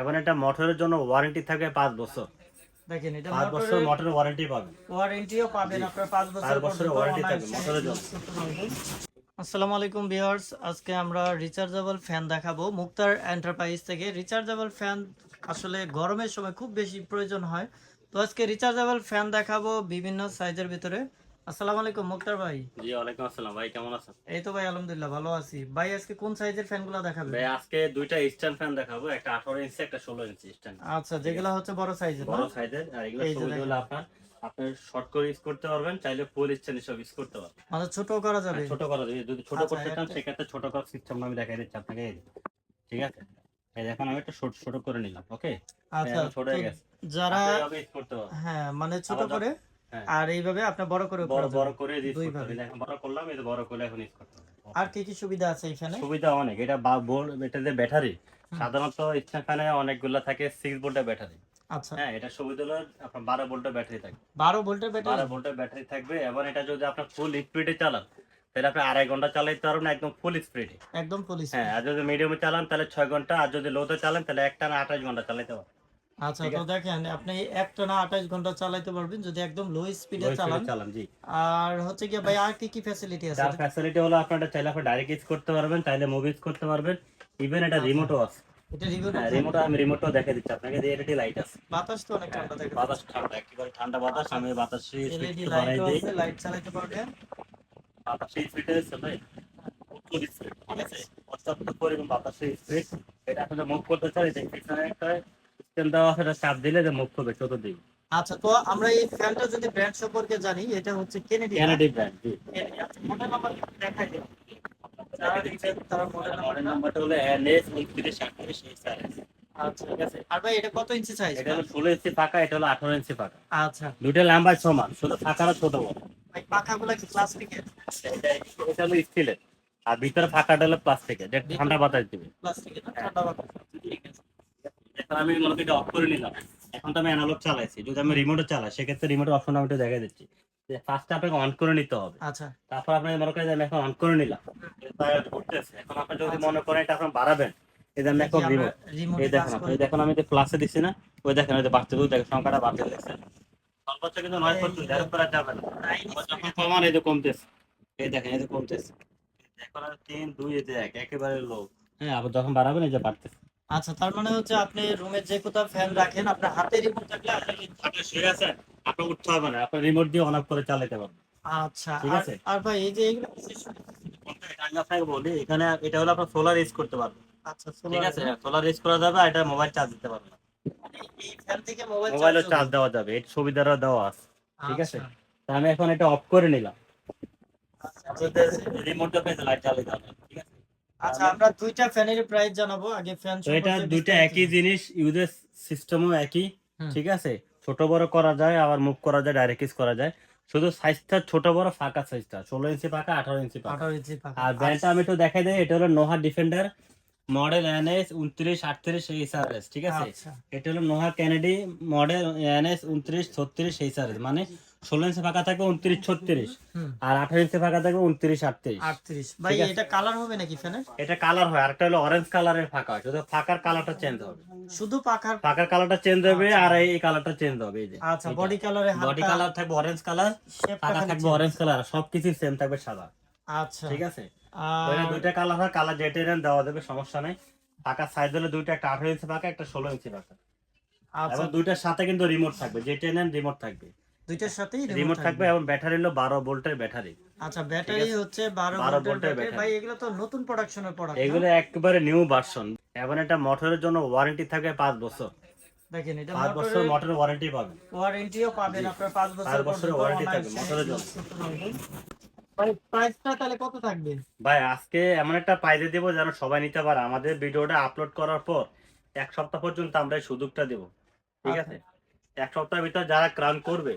এবং এটা মোটরের জন্য ওয়ারেন্টি থাকবে পাঁচ বছর। দেখেন এটা পাঁচ বছর মোটরের ওয়ারেন্টি পাবেন। ওয়ারেন্টিও পাবেন আপনার পাঁচ বছর বছরের পর্যন্ত থাকবে, মোটরের জন্য। আসসালামু আলাইকুম ভিউয়ার্স আজকে আমরা রিচার্জেবল ফ্যান দেখাবো। মুক্তার এন্টারপ্রাইজ থেকে রিচার্জেবল ফ্যান আসলে গরমের সময় খুব বেশি প্রয়োজন হয়। তো আজকে রিচার্জেবল ফ্যান দেখাবো বিভিন্ন সাইজের ভিতরে। আসসালামু আলাইকুম মুক্তার ভাই। জি ওয়ালাইকুম আসসালাম। ভাই কেমন আছেন? এই তো ভাই আলহামদুলিল্লাহ ভালো আছি। ভাই আজকে কোন সাইজের ফ্যানগুলো দেখাবেন? ভাই আজকে দুইটা স্ট্যান্ড ফ্যান দেখাবো একটা আঠারো ইঞ্চি একটা ষোলো ইঞ্চি স্ট্যান্ড আচ্ছা যেগুলো হচ্ছে বড় সাইজের বড় সাইজের আর এগুলো। হলো আপনার আপনি শর্ট করে ইউজ করতে পারবেন চাইলে ফুল স্ট্যান্ড হিসেবে ইউজ করতে পারবেন। মানে ছোট করা যাবে? ছোট করা যাবে। যদি ছোট আচ্ছা, করতে চান সেক্ষেত্রে ছোট করার সিস্টেম আমি দেখাই দিচ্ছি আপনাকে ঠিক আছে? এই দেখুন আমি একটা ছোট ছোট করে নিলাম ওকে আচ্ছা ছোট হয়ে গেছে। যারা হ্যাঁ মানে ছোট করে হ্যাঁ। আর এইভাবে আপনি বড় করে বড় বড় করে বড় করলাম যে বড় করে এখন ইউজ করতে আর কি কি সুবিধা আছে এখানে? সুবিধা অনেক। এটা বোর্ড এটা যে ব্যাটারি সাধারণত ফ্যানে অনেকগুলো থাকে সিক্স ভোল্টের ব্যাটারি। আচ্ছা। হ্যাঁ এটা সুবিধা হলো আপনার বারো ভোল্টের ব্যাটারি থাকবে। বারো ভোল্টের ব্যাটারি? বারো ভোল্টের ব্যাটারি থাকবে এবং এটা যদি আপনার ফুল স্পিডে চালান তাহলে আপনি আড়াই ঘণ্টা চালাইতে পারবেন একদম ফুল স্পিডে একদম পুলিশ হ্যাঁ আর যদি মিডিয়ামে চালান তাহলে ছয় ঘণ্টা আর যদি লোতে চালান তাহলে একটা না আঠাশ ঘণ্টা চালাইতে পারবেন। আচ্ছা তো দেখেন আপনি একটা না আঠাশ ঘণ্টা চালাতে পারবেন যদি একদম লো স্পিডে চালান। চালান জি। আর হচ্ছে কি ভাই আর কি কি ফ্যাসিলিটি আছে? তার ফ্যাসিলিটি হলো আপনারা চাইলে আপনি ডাইরেক্ট ইউজ করতে পারবেন চাইলে মুভি ইউজ করতে পারবেন ইভেন এটা আচ্ছা। রিমোটও আছে। এটা হ্যাঁ রিমোট আমি রিমোটও দেখে দিচ্ছি আপনাকে যে এলইডি লাইট আছে। বাতাস তো অনেক ঠান্ডা থাকে বাতাস ঠান্ডা একেবারে ঠান্ডা বাতাস আমি বাতাস এলইডি স্পিড দিই। আছে লাইট চালাতে পারবেন। বাতাস স্পিড আছে অত্যন্ত পরিমাণ বাতাসের স্পিড এটা আপনি মুভ করতে চাই যে পিছনে একটা। দেওয়া আছে চাপ দিলে যে করবে চতুর্দিকে। আচ্ছা তো আমরা এই ফ্যানটা যদি ব্র্যান্ড সম্পর্কে জানি এটা হচ্ছে কেনেডি ক্যানাডি ব্র্যান্ড জি। আচ্ছা মডেল নাম্বার দেখাই দিন। যারা দেখছেন তারা মডেল মডেল নাম্বারটা নাম্বারটা হলো এনএস উনত্রিশ আটত্রিশ আচ্ছা ঠিক আছে। আর ভাই এটা কত ইঞ্চি সাইজ এটা হলো ইঞ্চি ফাঁকা এটা হলো আঠারো ইঞ্চি ফাঁকা। আচ্ছা। লম্বা সমান শুধু ফাঁকাটা ছোট বড়। ভাই পাখাগুলো কি প্লাস্টিকের এটা এটা হলো স্টিলের আর ভিতরে ফাঁকাটা হলো প্লাস্টিকের যেটা ঠান্ডা বাতাস দিবে। প্লাস্টিকের ঠান্ডা বাতাস। ঠিক আছে। এখন আমি মনে এটা অফ করে নিলাম। এখন তো আমি অ্যানালগ চালাইছি যদি আমি রিমোটে চালাই সেক্ষেত্রে রিমোটের অপশন আমি দেখা দিচ্ছি। যে ফার্স্টে আপনাকে অন করে নিতে হবে। আচ্ছা। তারপর আপনি মনে করেন আমি এখন অন করে নিলাম। এখন আপনি যদি মনে করেন এটা এখন বাড়াবেন এই যে আমি এখন রিমোট এই দেখেন আপনি, দেখেন আমি যে প্লাসে দিচ্ছি না ওই দেখেন ওই যে বাড়তে দুধ দেখেন সংখ্যাটা বাড়তে দেখছেন সর্বোচ্চ কিন্তু নয় এর উপরে যাবে না। যখন কমান এই যে কমতেছে এই দেখেন এই যে কমতেছে। এখন তিন দুই এই যে এক একেবারে লো হ্যাঁ আবার যখন বাড়াবেন এই যে বাড়তেছে। আচ্ছা তার মানে হচ্ছে আপনি রুমের যে কোথাও ফ্যান রাখেন আপনার হাতে রিমোট থাকলে আপনি আপনি শুয়ে আছেন আপনার উঠতে হবে না আপনার রিমোট দিয়ে অন অফ করে চালাতে পারবেন। আচ্ছা ঠিক আছে। আর ভাই এই যে এটা আমি আপনাকে বলি এখানে এটা হলো আপনার সোলার ইউজ করতে পারবেন। আচ্ছা ঠিক আছে? সোলার ইউজ করা যাবে আর এটা মোবাইল চার্জ দিতে পারবেন। এই ফ্যান থেকে মোবাইল মোবাইলও চার্জ দেওয়া যাবে এই সুবিধাটা দেওয়া আছে। ঠিক আছে। তা আমি এখন এটা অফ করে নিলাম। রিমোটটা পেতে লাইট চালিয়ে যাবে। আচ্ছা আমরা দুইটা ফ্যানের প্রাইস জানাব। আগে ফ্যান এটা দুইটা একই জিনিস ইউজের সিস্টেমও একই ঠিক আছে? ছোট বড় করা যায় আবার মুভ করা যায় ডাইরেক্ট ইউজ করা যায়। শুধু সাইজটা ছোট বড় ফাঁকা সাইজটা ষোলো ইঞ্চি ফাঁকা আঠারো ইঞ্চি ফাঁকা। ইঞ্চি পাখা আর ব্র্যান্ডটা আমি একটু দেখাই দিই এটা হলো নোহা ডিফেন্ডার মডেল এনএস উনত্রিশ আটত্রিশ এইচআরএস ঠিক আছে? আচ্ছা। এটা হলো নোহা ক্যানেডি মডেল এনএস উনত্রিশ ছত্রিশ এইচআরএস মানে ষোলো ইঞ্চি ফাঁকা থাকবে উনত্রিশ ছত্রিশ। আর আঠারো ইঞ্চি ফাঁকা থাকবে উনত্রিশ আটত্রিশ। আটত্রিশ। ভাই এটা কালার হবে নাকি ফ্যানের এটা কালার হয় আরেকটা হলো অরেঞ্জ কালারের ফাঁকা হয়। শুধু ফাঁকার কালারটা চেঞ্জ হবে। শুধু পাখার ফাঁকার কালারটা চেঞ্জ হবে আর এই কালারটা চেঞ্জ হবে এই যে। আচ্ছা বডি কালারে বডি কালার থাকবে অরেঞ্জ কালার ফাঁকা থাকবে অরেঞ্জ কালার সবকিছু সেম থাকবে সাদা। আচ্ছা। ঠিক আছে? আর দুইটা কালার হয় কালার যেটা দেওয়া যাবে সমস্যা নাই। ফাঁকা সাইজ হলে দুইটা একটা আঠারো ইঞ্চি ফাঁকা একটা ষোলো ইঞ্চি ফাঁকা। আচ্ছা। দুইটার সাথে কিন্তু রিমোট থাকবে যেটা নেন রিমোট থাকবে। দুইটার সাথেই রিমোট থাকবে। এবং ব্যাটারি হলো বারো ভোল্টের ব্যাটারি আচ্ছা ব্যাটারি হচ্ছে 12 ভোল্টের ব্যাটারি ভাই এগুলো তো নতুন প্রোডাকশনের প্রোডাক্ট এগুলো একেবারে নিউ ভার্সন এবং এটা মোটরের জন্য ওয়ারেন্টি থাকবে পাঁচ বছর। দেখেন এটা পাঁচ বছর মোটরের ওয়ারেন্টি পাবেন। ওয়ারেন্টিও পাবেন আপনার পাঁচ বছর পাঁচ বছরের পর্যন্ত থাকবে মোটরের জন্য। ভাই কত থাকবে? ভাই আজকে এমন একটা পাইজে দেবো যেন সবাই নিতে পারে। আমাদের ভিডিওটা আপলোড করার পর এক সপ্তাহ পর্যন্ত আমরা এই সুযোগটা দেব। ঠিক আছে? এক সপ্তাহের ভিতর যারা ক্রান করবে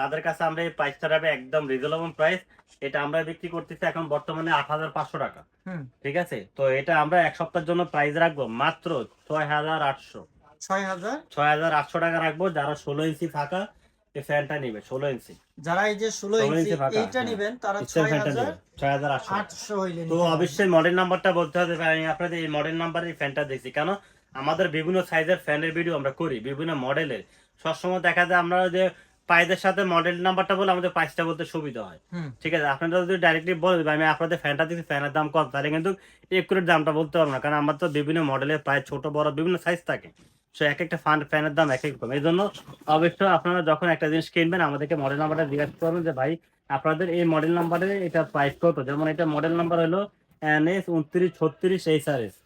তাদের কাছে আমরা এই প্রাইসটা রাখবে একদম রিজনেবল প্রাইস এটা আমরা বিক্রি করতেছি এখন বর্তমানে আট হাজার পাঁচশো টাকা। ঠিক আছে? তো এটা আমরা এক সপ্তাহের জন্য প্রাইস রাখব মাত্র ছয় হাজার আটশো। ছয় হাজার? ছয় হাজার আটশো টাকা রাখব যারা ষোলো ইঞ্চি ফাঁকা এই ফ্যানটা নিবে ষোলো ইঞ্চি যারা এই যে ষোলো ইঞ্চি ইঞ্চি এইটা। তারা ছয় হাজার ছয় হাজার আটশো আটশো তো অবশ্যই মডেল নাম্বারটা বলতে হবে আমি আপনাদের এই মডেল নাম্বার এই ফ্যানটা দেখছি। কেন? আমাদের বিভিন্ন সাইজের ফ্যানের ভিডিও আমরা করি বিভিন্ন মডেলের সবসময় দেখা যায় আমরা যে প্রাইজের সাথে মডেল নাম্বারটা বলে আমাদের প্রাইসটা বলতে সুবিধা হয়। ঠিক আছে? আপনারা যদি ডাইরেক্টলি বলেন আমি আপনাদের ফ্যানটা দিচ্ছি ফ্যানের দাম কত তাহলে কিন্তু একুরেট দামটা বলতে পারব না। কারণ আমার তো বিভিন্ন মডেলের প্রায় ছোট বড় বিভিন্ন সাইজ থাকে। সো এক একটা ফান ফ্যানের দাম এক এক রকম। এই জন্য অবশ্যই আপনারা যখন একটা জিনিস কিনবেন আমাদেরকে মডেল নাম্বারটা জিজ্ঞাসা করবেন যে ভাই আপনাদের এই মডেল নাম্বারে এটা প্রাইস কত? যেমন এটা মডেল নাম্বার হলো এন এস উনত্রিশ ছত্রিশ এইচ আর এস।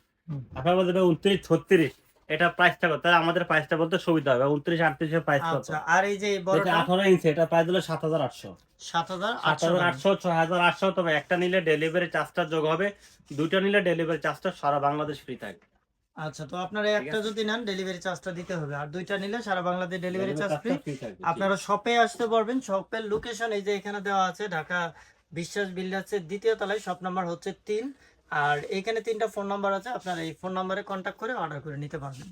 আপনারা বলতে উনত্রিশ ছত্রিশ। এটা প্রাইসটা কত তাহলে আমাদের প্রাইসটা বলতে সুবিধা হবে উনত্রিশ আটত্রিশের প্রাইস কত? আচ্ছা আর এই যে বড়টা? ইঞ্চি এটা প্রাইস হলো তবে একটা নিলে ডেলিভারি চার্জটা যোগ হবে দুটো নিলে ডেলিভারি চার্জটা সারা বাংলাদেশ ফ্রি থাকবে। আচ্ছা তো আপনারা একটা যদি নেন ডেলিভারি চার্জটা দিতে হবে আর দুইটা নিলে সারা বাংলাদেশ ডেলিভারি চার্জ ফ্রি। আপনারা শপে আসতে পারবেন শপের লোকেশন এই যে এখানে দেওয়া আছে ঢাকা বিশ্বাস বিল্ডার্সের দ্বিতীয় তলায় শপ নাম্বার হচ্ছে তিন আর এখানে তিনটা ফোন নাম্বার আছে, আপনারা এই ফোন নাম্বারে কন্ট্যাক্ট করে অর্ডার করে নিতে পারবেন।